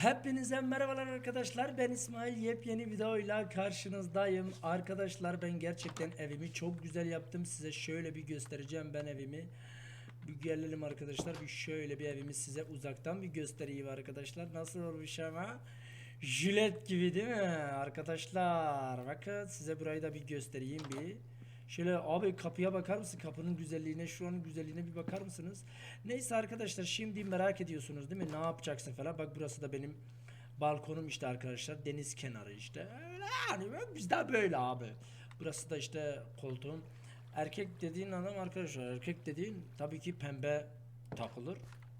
Hepinize merhabalar arkadaşlar. Ben İsmail. Yepyeni videoyla karşınızdayım. Arkadaşlar ben gerçekten evimi çok güzel yaptım. Size şöyle bir göstereceğim ben evimi. Bir gelelim arkadaşlar. Bir şöyle bir evimi size uzaktan bir göstereyim arkadaşlar. Nasıl olmuş ama? Jilet gibi değil mi? Arkadaşlar bakın size burayı da bir göstereyim bir. Şöyle abi kapıya bakar mısın? Kapının güzelliğine, şu an güzelliğine bir bakar mısınız? Neyse arkadaşlar şimdi merak ediyorsunuz değil mi? Ne yapacaksın falan. Bak burası da benim balkonum işte arkadaşlar. Deniz kenarı işte. Öyle yani bizde böyle abi. Burası da işte koltuğum. Erkek dediğin adam arkadaşlar. Erkek dediğin tabii ki pembe takılır.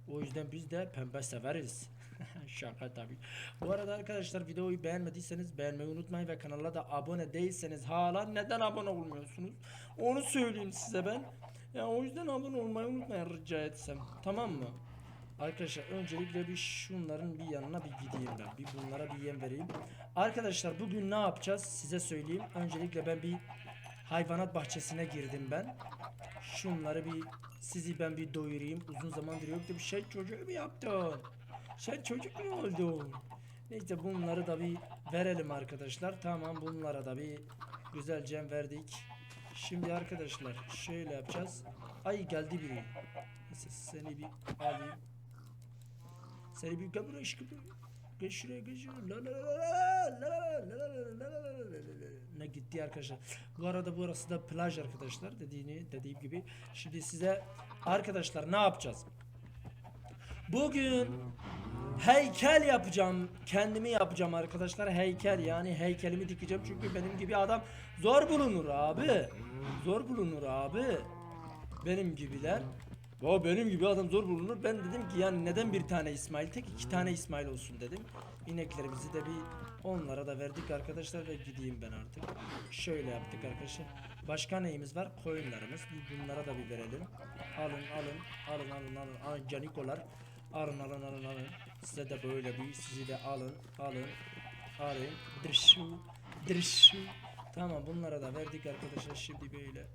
O yüzden biz de pembe severiz. Şaka tabii. Bu arada arkadaşlar videoyu beğenmediyseniz beğenmeyi unutmayın ve kanala da abone değilseniz hala neden abone olmuyorsunuz? Onu söyleyeyim size ben. Ya o yüzden abone olmayı unutmayın rica etsem. Tamam mı? Arkadaşlar öncelikle bir şunların bir yanına bir gideyim ben. Bir bunlara bir yem vereyim. Arkadaşlar bugün ne yapacağız size söyleyeyim. Öncelikle ben bir hayvanat bahçesine girdim ben. Şunları bir sizi ben bir doyurayım. Uzun zamandır yoktu bir şey çocuğu mu yaptın? Sen çocuk mu oldun? Neyse bunları da bir verelim arkadaşlar. Tamam bunlara da bir güzelce verdik. Şimdi arkadaşlar şöyle yapacağız. Ay geldi biri. Neyse seni bir alayım. Seni bir gel buraya aşkım. Geç şuraya geç ne gitti arkadaşlar. Bu arada burası da plaj arkadaşlar dediğini dediğim gibi. Şimdi size arkadaşlar ne yapacağız? Bugün heykel yapacağım. Kendimi yapacağım arkadaşlar. Heykel yani heykelimi dikeceğim. Çünkü benim gibi adam zor bulunur abi. Zor bulunur abi. Benim gibiler. O benim gibi adam zor bulunur. Ben dedim ki yani neden bir tane İsmail tek iki tane İsmail olsun dedim. İneklerimizi de bir onlara da verdik arkadaşlar ve gideyim ben artık. Şöyle yaptık arkadaşlar. Başka neyimiz var? Koyunlarımız. Bunlara da bir verelim. Alın alın alın alın alın alın canikolar. Alın alın alın alın. Size de böyle bir sizi de alın alın alın. Dırşu dırşu. Tamam bunlara da verdik arkadaşlar. Şimdi böyle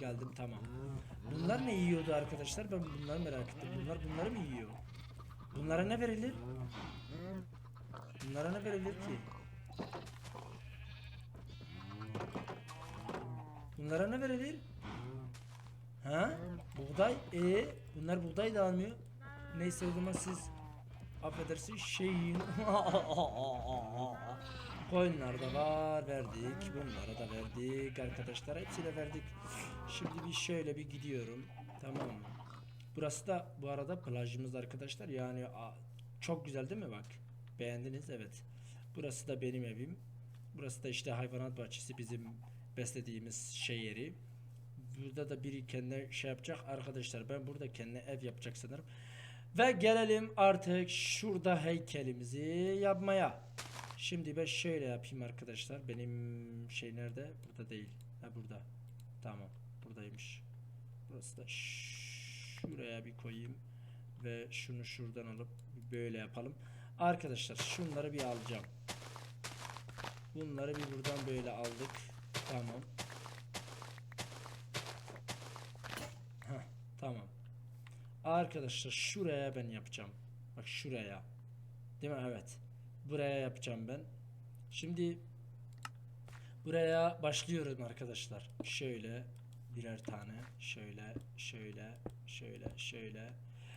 geldim tamam. Bunlar ne yiyordu arkadaşlar? Ben bunları merak ettim. Bunlar bunları mı yiyor? Bunlara ne verilir? Bunlara ne verilir ki? Bunlara ne verilir? Ha? Buğday? E bunlar buğday da almıyor. Neyse o zaman siz affedersin şey yiyin. Koyunlar da var verdik. Bunlara da verdik arkadaşlar. Hepsine verdik. Şimdi bir şöyle bir gidiyorum. Tamam mı? Burası da bu arada plajımız arkadaşlar. Yani çok güzel değil mi bak? Beğendiniz evet. Burası da benim evim. Burası da işte hayvanat bahçesi bizim beslediğimiz şey yeri. Burada da biri kendine şey yapacak arkadaşlar. Ben burada kendine ev yapacak sanırım. Ve gelelim artık şurada heykelimizi yapmaya. Şimdi ben şöyle yapayım arkadaşlar. Benim şey nerede? Burada değil. Ha burada. Tamam. Buradaymış. Burası da şuraya bir koyayım. Ve şunu şuradan alıp böyle yapalım. Arkadaşlar şunları bir alacağım. Bunları bir buradan böyle aldık. Tamam. Heh, tamam. Arkadaşlar şuraya ben yapacağım. Bak şuraya. Değil mi? Evet. Buraya yapacağım ben. Şimdi buraya başlıyorum arkadaşlar. Şöyle birer tane. Şöyle, şöyle, şöyle, şöyle.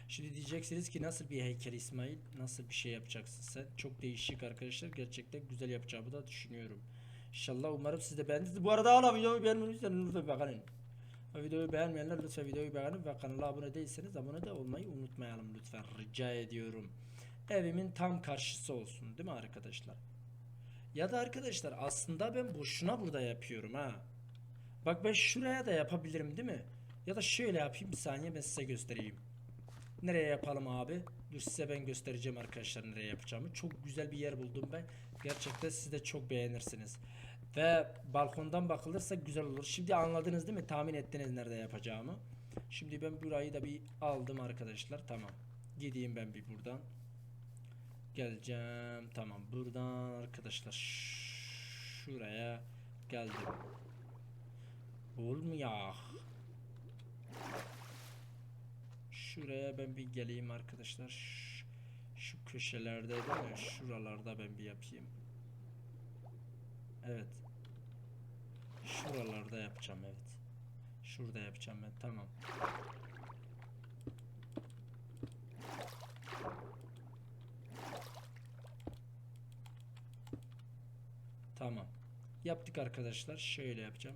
Şimdi diyeceksiniz ki nasıl bir heykel İsmail? Nasıl bir şey yapacaksın sen? Çok değişik arkadaşlar. Gerçekten güzel yapacağımı da düşünüyorum. İnşallah umarım siz de beğendiniz. Bu arada hala videoyu beğenmemişseniz lütfen bakın. Videoyu beğenmeyenler lütfen videoyu beğenin ve kanala abone değilseniz abone de olmayı unutmayalım lütfen. Rica ediyorum. Evimin tam karşısı olsun değil mi arkadaşlar? Ya da arkadaşlar aslında ben boşuna burada yapıyorum ha. Bak ben şuraya da yapabilirim değil mi? Ya da şöyle yapayım bir saniye ben size göstereyim. Nereye yapalım abi? Dur size ben göstereceğim arkadaşlar nereye yapacağımı. Çok güzel bir yer buldum ben. Gerçekten siz de çok beğenirsiniz. Ve balkondan bakılırsa güzel olur. Şimdi anladınız değil mi? Tahmin ettiniz nerede yapacağımı. Şimdi ben burayı da bir aldım arkadaşlar. Tamam. Gideyim ben bir buradan. Geleceğim. Tamam. Buradan arkadaşlar şuraya geldim. Olmuyor. Şuraya ben bir geleyim arkadaşlar. Şu köşelerde değil mi? Şuralarda ben bir yapayım. Evet. Şuralarda yapacağım evet. Şurada yapacağım ben tamam. Tamam. Yaptık arkadaşlar. Şöyle yapacağım.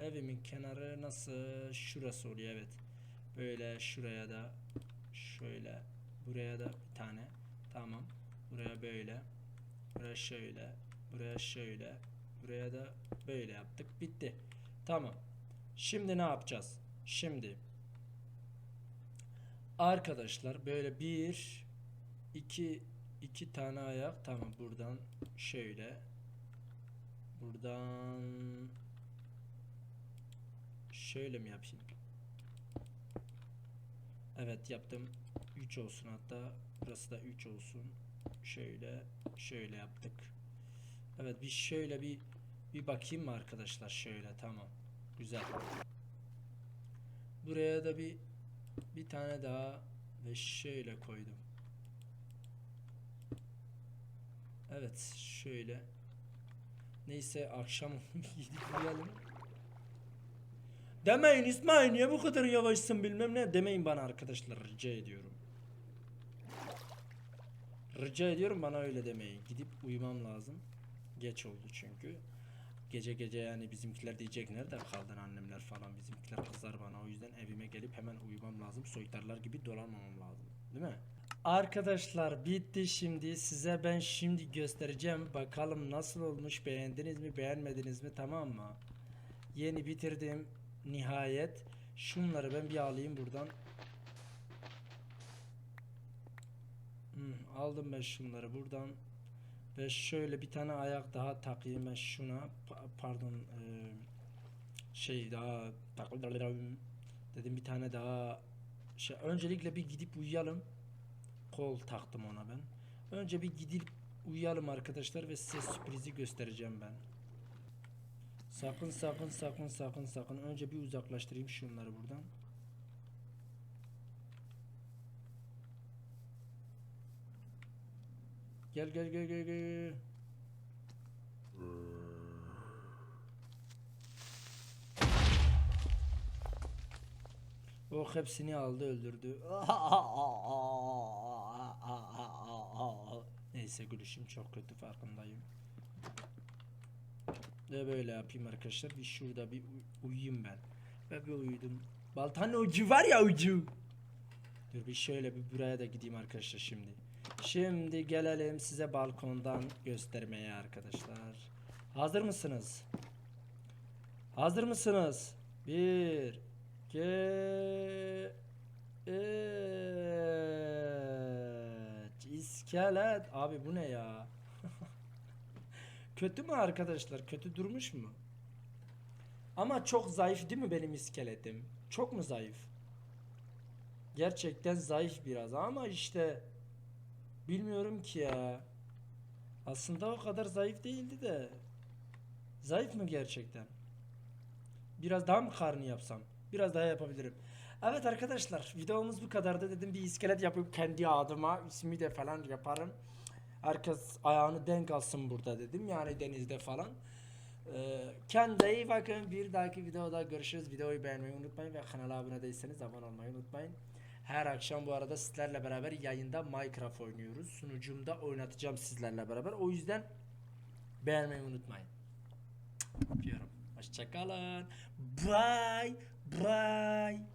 Evimin kenarı nasıl? Şurası oluyor evet. Böyle şuraya da şöyle buraya da bir tane. Tamam. Buraya böyle. Buraya şöyle. Buraya şöyle. Buraya da böyle yaptık. Bitti. Tamam. Şimdi ne yapacağız? Şimdi arkadaşlar böyle bir iki iki tane ayak tamam buradan şöyle buradan şöyle mi yapayım? Evet yaptım. 3 olsun hatta. Burası da 3 olsun. Şöyle şöyle yaptık. Evet bir şöyle bir bir bakayım mı arkadaşlar şöyle tamam. Güzel. Buraya da bir bir tane daha ve şöyle koydum. Evet şöyle. Neyse akşam gidip uyuyalım. Demeyin İsmail niye bu kadar yavaşsın bilmem ne demeyin bana arkadaşlar rica ediyorum. Rica ediyorum bana öyle demeyin. Gidip uyumam lazım. Geç oldu çünkü. Gece gece yani bizimkiler diyecek nerede kaldın annemler? falan. Bizimkiler kızar bana. O yüzden evime gelip hemen uyumam lazım. Soytarlar gibi dolanmamam lazım. Değil mi? Arkadaşlar bitti şimdi. Size ben şimdi göstereceğim. Bakalım nasıl olmuş? Beğendiniz mi beğenmediniz mi? Tamam mı? Yeni bitirdim. Nihayet. Şunları ben bir alayım buradan. Hmm, aldım ben şunları buradan ve şöyle bir tane ayak daha takayım ben şuna. Pa- pardon eee, şey daha dedim bir tane daha şey öncelikle bir gidip uyuyalım. Kol taktım ona ben. Önce bir gidip uyuyalım arkadaşlar ve size sürprizi göstereceğim ben. Sakın sakın sakın sakın sakın önce bir uzaklaştırayım şunları buradan. Gel gel gel gel gel. O hepsini aldı öldürdü. Neyse gülüşüm çok kötü farkındayım. Ve böyle yapayım arkadaşlar. Bir şurada bir uy- uyuyayım ben. Ve bir uyudum. Baltanın ucu var ya ucu. Dur bir şöyle bir buraya da gideyim arkadaşlar şimdi. Şimdi gelelim size balkondan göstermeye arkadaşlar. Hazır mısınız? Hazır mısınız? Bir, iki, üç. İskelet. Abi bu ne ya? Kötü mü arkadaşlar? Kötü durmuş mu? Ama çok zayıf değil mi benim iskeletim? Çok mu zayıf? Gerçekten zayıf biraz ama işte bilmiyorum ki ya. Aslında o kadar zayıf değildi de. Zayıf mı gerçekten? Biraz daha mı karnı yapsam? Biraz daha yapabilirim. Evet arkadaşlar videomuz bu kadardı dedim bir iskelet yapıp kendi adıma ismi de falan yaparım. Herkes ayağını denk alsın burada dedim yani denizde falan. Ee, kendinize iyi bakın. Bir dahaki videoda görüşürüz. Videoyu beğenmeyi unutmayın ve kanala abone değilseniz abone olmayı unutmayın. Her akşam bu arada sizlerle beraber yayında Minecraft oynuyoruz. Sunucumda oynatacağım sizlerle beraber. O yüzden beğenmeyi unutmayın. Öpüyorum. Hoşçakalın. Bye. Bye.